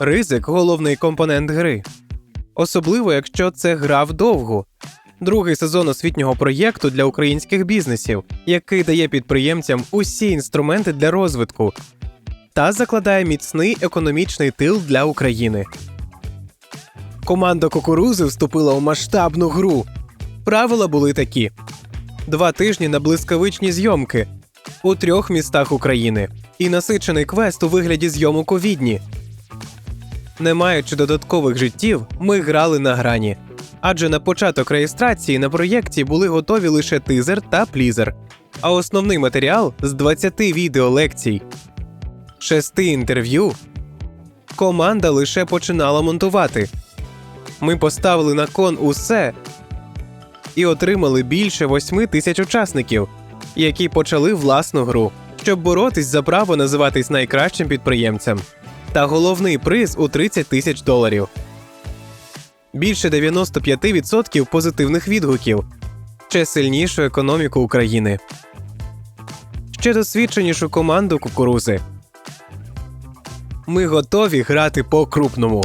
Ризик головний компонент гри. Особливо, якщо це гра вдовгу. Другий сезон освітнього проєкту для українських бізнесів, який дає підприємцям усі інструменти для розвитку та закладає міцний економічний тил для України. Команда кукурузи вступила у масштабну гру. Правила були такі: два тижні на блискавичні зйомки у трьох містах України і насичений квест у вигляді зйомок у відні. Не маючи додаткових життів, ми грали на грані. Адже на початок реєстрації на проєкті були готові лише тизер та плізер, а основний матеріал з 20 відеолекцій, 6 інтерв'ю. Команда лише починала монтувати. Ми поставили на кон усе і отримали більше 8 тисяч учасників, які почали власну гру, щоб боротись за право називатись найкращим підприємцем. Та головний приз у 30 тисяч доларів. Більше 95% позитивних відгуків. Ще сильнішу економіку України. Ще досвідченішу команду кукурузи. Ми готові грати по крупному.